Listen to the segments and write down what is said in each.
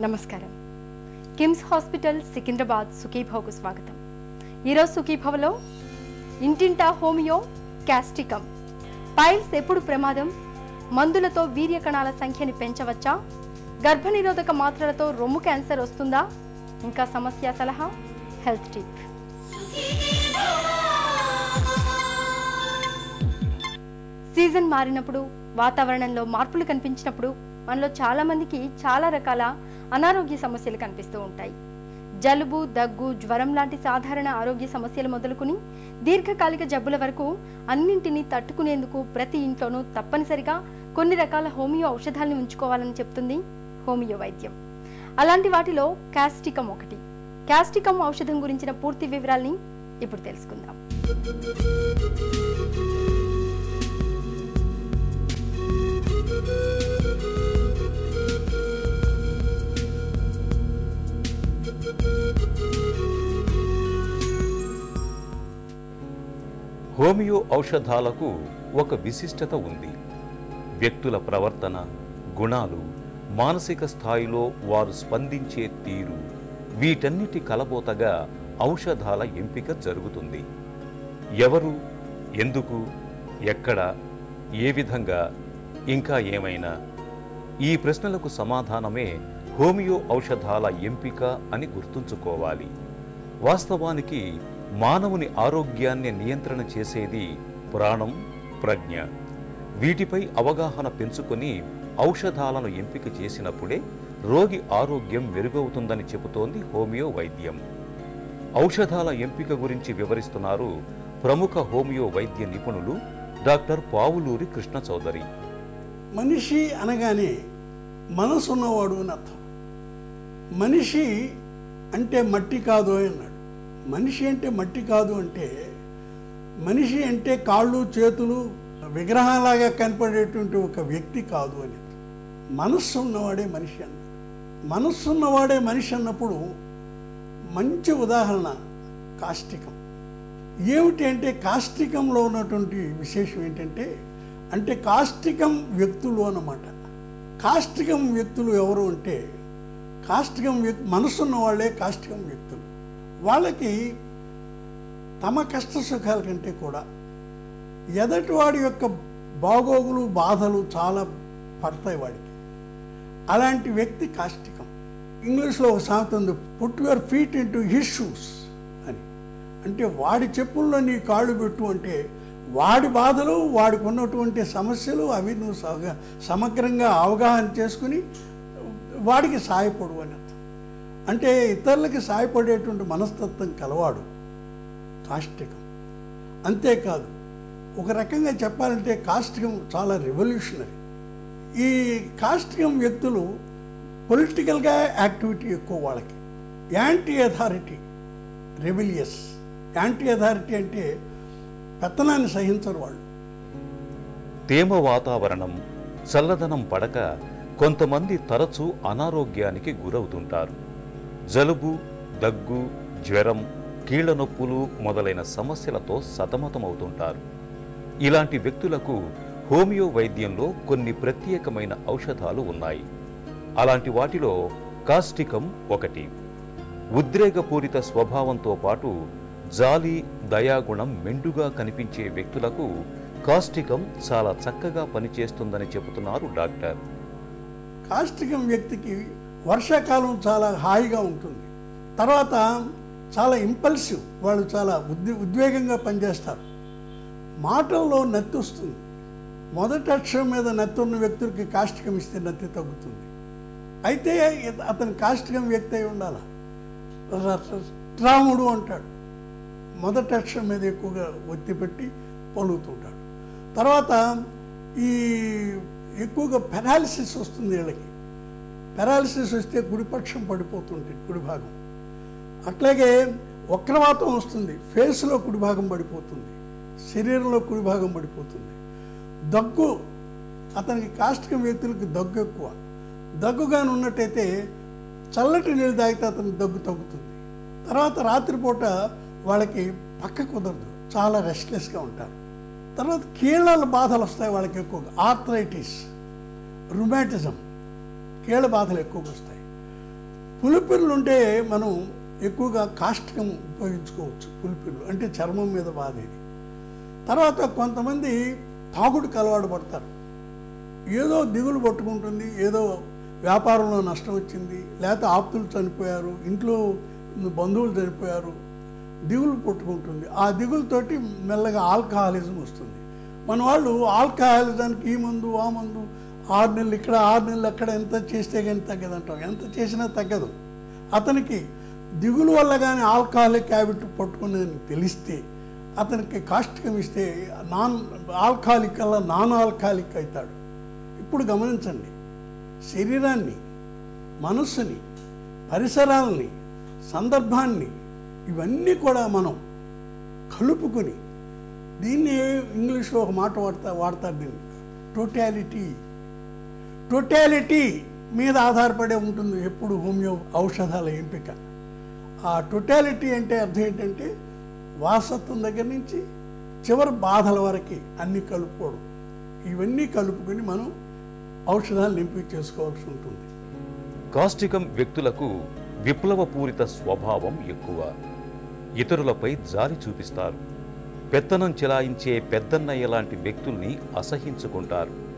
నమస్కారం. కిమ్స్ హాస్పిటల్ సికింద్రాబాద్ సుఖీభవకు స్వాగతం. ఈరోజు సుఖీభవలో ఇంటింటా హోమియో క్యాస్టికమ్ పైల్స్ ఎప్పుడు ప్రమాదం? మందులతో వీర్య కణాల సంఖ్యని పెంచవచ్చా? గర్భనిరోధక మాత్రలతో రొమ్ము క్యాన్సర్ వస్తుందా? ఇంకా సమస్య సలహా? Health tip. సీజన్ మారినప్పుడు వాతావరణంలో మార్పులు కనిపించినప్పుడు మనలో చాలా మందికి చాలా రకాల అనారోగ్య సమస్యలు కనిపిస్తూ ఉంటాయి. జలుబు దగ్గు జ్వరం లాంటి సాధారణ ఆరోగ్య సమస్యలు మొదలుకుని దీర్ఘకాలిక జబ్బుల వరకు అన్నింటినీ తట్టుకునేందుకు ప్రతి ఇంట్లోనూ తప్పనిసరిగా కొన్ని రకాల హోమియో ఔషధాలను ఉంచుకోవాలని చెప్తుంది హోమియో వైద్యం. అలాంటి వాటిలో క్యాస్టికం ఒకటి. క్యాస్టికం ఔషధం గురించిన పూర్తి వివరాల్ని ఇప్పుడు తెలుసుకుందాం. హోమియో ఔషధాలకు ఒక విశిష్టత ఉంది. వ్యక్తుల ప్రవర్తన గుణాలు మానసిక స్థాయిలో వారు స్పందించే తీరు వీటన్నిటి కలబోతగా ఔషధాల ఎంపిక జరుగుతుంది. ఎవరు ఎందుకు ఎక్కడ ఏ విధంగా ఇంకా ఏమైనా? ఈ ప్రశ్నలకు సమాధానమే హోమియో ఔషధాల ఎంపిక అని గుర్తుంచుకోవాలి. వాస్తవానికి మానవుని ఆరోగ్యాన్ని నియంత్రణ చేసేది ప్రాణం ప్రజ్ఞ. వీటిపై అవగాహన పెంచుకొని ఔషధాలను ఎంపిక చేసినప్పుడే రోగి ఆరోగ్యం మెరుగవుతుందని చెబుతోంది హోమియో వైద్యం. ఔషధాల ఎంపిక గురించి వివరిస్తున్నారు ప్రముఖ హోమియో వైద్య నిపుణులు డాక్టర్ పావులూరి కృష్ణ చౌదరి. మనిషి అనగానే మనసున్నవాడు అని అర్థం. మనిషి అంటే మట్టి కాదు అన్నాడు మనిషి అంటే మట్టి కాదు అంటే మనిషి అంటే కాళ్ళు చేతులు విగ్రహంలాగా కనపడేటువంటి ఒక వ్యక్తి కాదు అని మనస్సు ఉన్నవాడే మనిషి అన్నాడు మనస్సు ఉన్నవాడే మనిషి అన్నప్పుడు మంచి ఉదాహరణ కాష్టికం ఏమిటి అంటే కాష్టికంలో ఉన్నటువంటి విశేషం ఏంటంటే అంటే కాష్టికం వ్యక్తులు అన్నమాట. కాష్టికం వ్యక్తులు ఎవరు అంటే కాష్టికం వ్యక్తి మనసున్న వాళ్ళే కాష్టికం వ్యక్తులు. వాళ్ళకి తమ కష్ట సుఖాల కంటే కూడా ఎదటివాడి యొక్క బాగోగులు బాధలు చాలా పడతాయి వాడికి. అలాంటి వ్యక్తి కాష్టికం. ఇంగ్లీష్లో ఒక సామెత ఉంది put your feet into his shoes అని. అంటే వాడి చెప్పుల్లో నీ కాళ్ళు పెట్టు అంటే వాడి బాధలు వాడికి ఉన్నటువంటి సమస్యలు అవి నువ్వు సమగ్రంగా అవగాహన చేసుకుని వాడికి సాయపడు అని అర్థం. అంటే ఇతరులకి సాయపడేటువంటి మనస్తత్వం కలవాడు కాష్టికం. అంతేకాదు ఒక రకంగా చెప్పాలంటే కాష్టికం చాలా రెవల్యూషనరీ ఈ కాష్టికం వ్యక్తులు పొలిటికల్గా యాక్టివిటీ ఎక్కువ వాళ్ళకి. Anti authority rebellious anti authority అంటే పెత్తనాన్ని సహించరు వాళ్ళు. తేమ వాతావరణం చల్లదనం పడక కొంతమంది తరచూ అనారోగ్యానికి గురవుతుంటారు. జలుబు దగ్గు జ్వరం కీళ్ళ నొప్పులు మొదలైన సమస్యలతో సతమతమవుతుంటారు. ఇలాంటి వ్యక్తులకు హోమియో వైద్యంలో కొన్ని ప్రత్యేకమైన ఔషధాలు ఉన్నాయి. అలాంటి వాటిలో కాస్టికం ఒకటి. ఉద్రేగపూరిత స్వభావంతో పాటు జాలి దయాగుణం మెండుగా కనిపించే వ్యక్తులకు కాస్టికం చాలా చక్కగా పనిచేస్తుందని చెబుతున్నారు డాక్టర్. కాస్టికం వ్యక్తికి వర్షాకాలం చాలా హాయిగా ఉంటుంది. తర్వాత చాలా ఇంపల్సివ్ వాళ్ళు చాలా ఉద్వే ఉద్వేగంగా పనిచేస్తారు. మాటల్లో నత్తి వస్తుంది మొదటి అక్షరం మీద నత్తి ఉన్న వ్యక్తులకి కాష్టికం ఇస్తే నత్తి తగ్గుతుంది. అయితే అతను కాష్టికం వ్యక్తి అయి ఉండాలి. రాముడు అంటాడు. మొదటి అక్షరం మీద ఎక్కువగా ఒత్తి పెట్టి పలుకుతుంటాడు తర్వాత ఈ ఎక్కువగా పెనాలిసిస్ వస్తుంది వీళ్ళకి. పెరాలిసిస్ వస్తే కుడిపక్షం పడిపోతుంది కుడి భాగం అట్లాగే వక్రవాతం వస్తుంది ఫేస్లో కుడి భాగం పడిపోతుంది శరీరంలో కుడి భాగం పడిపోతుంది. దగ్గు అతనికి కాష్టికం వ్యక్తులకి దగ్గు ఎక్కువ. దగ్గుగాని ఉన్నట్టయితే చల్లటి నీళ్ళు తాగితే అతనికి దగ్గు తగ్గుతుంది. తర్వాత రాత్రిపూట వాళ్ళకి పక్క కుదరదు చాలా రెస్ట్లెస్గా ఉంటారు. తర్వాత కీళ్ళ బాధలు వస్తాయి వాళ్ళకి ఎక్కువగా ఆర్థరైటిస్ రుమాటిజం. కీళ్ళ బాధలు ఎక్కువగా వస్తాయి. పులిపిల్లు ఉంటే మనం ఎక్కువగా కాస్టికం ఉపయోగించుకోవచ్చు పులిపిల్లు అంటే చర్మం మీద బాధేది. తర్వాత కొంతమంది తాగుడుకు అలవాటు పడతారు. ఏదో దిగులు పట్టుకుంటుంది ఏదో వ్యాపారంలో నష్టం వచ్చింది లేకపోతే ఆప్తులు చనిపోయారు ఇంట్లో బంధువులు చనిపోయారు దిగులు పుట్టుకుంటుంది. ఆ దిగులతోటి మెల్లగా ఆల్కహాలిజం వస్తుంది. మన వాళ్ళు ఆల్కహాలిజానికి ఈ మందు ఆ మందు ఆరు నెలలు ఇక్కడ ఆరు నెలలు అక్కడ ఎంత చేస్తే కానీ తగ్గదంటాం ఎంత చేసినా తగ్గదు. అతనికి దిగులు వల్ల కానీ ఆల్కహాలిక్ హ్యాబిట్ పట్టుకునేదని తెలిస్తే అతనికి కాస్టికం ఇస్తే నాన్ ఆల్కహాలిక్ కల్లా నాన్ ఆల్కహాలిక్ అవుతాడు. ఇప్పుడు గమనించండి. శరీరాన్ని మనస్సుని పరిసరాలని సందర్భాన్ని ఇవన్నీ కూడా మనం కలుపుకొని దీన్ని ఇంగ్లీష్లో ఒక మాట వాడతా వాడతారు దీన్ని. టోటాలిటీ టొటాలిటీ మీద ఆధారపడే ఉంటుంది ఎప్పుడు హోమియో ఔషధాల ఎంపిక. ఆ టోటాలిటీ అంటే అర్థం ఏంటంటే వాసత్వం దగ్గర నుంచి చివరి బాధల వరకు అన్ని కలుపుకోవడం. ఇవన్నీ కలుపుకొని మనం ఔషధాలను ఎంపిక చేసుకోవాల్సి ఉంటుంది. కాస్టికం వ్యక్తులకు విప్లవపూరిత స్వభావం ఎక్కువ. ఇతరులపై జాలి చూపిస్తారు. పెత్తనం చెలాయించే పెద్దన్నయ్య లాంటి వ్యక్తుల్ని అసహించుకుంటారు.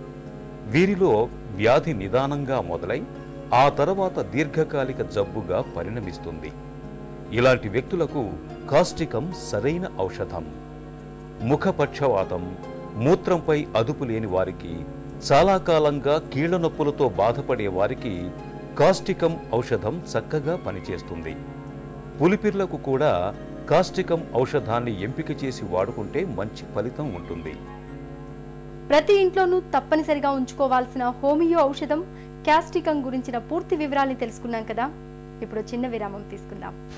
వీరిలో వ్యాధి నిదానంగా మొదలై ఆ తర్వాత దీర్ఘకాలిక జబ్బుగా పరిణమిస్తుంది. ఇలాంటి వ్యక్తులకు కాస్టికం సరైన ఔషధం. ముఖపక్షవాతం మూత్రంపై అదుపు లేని వారికి చాలా కాలంగా కీళ్ళ నొప్పులతో బాధపడే వారికి కాస్టికం ఔషధం చక్కగా పనిచేస్తుంది. పులిపిర్లకు కూడా కాస్టికం ఔషధాన్ని ఎంపిక చేసి వాడుకుంటే మంచి ఫలితం ఉంటుంది. ప్రతి ఇంట్లోనూ తప్పనిసరిగా ఉంచుకోవాల్సిన హోమియో ఔషధం క్యాస్టికం గురించిన పూర్తి వివరాల్ని తెలుసుకున్నాం కదా. ఇప్పుడు చిన్న విరామం తీసుకుందాం.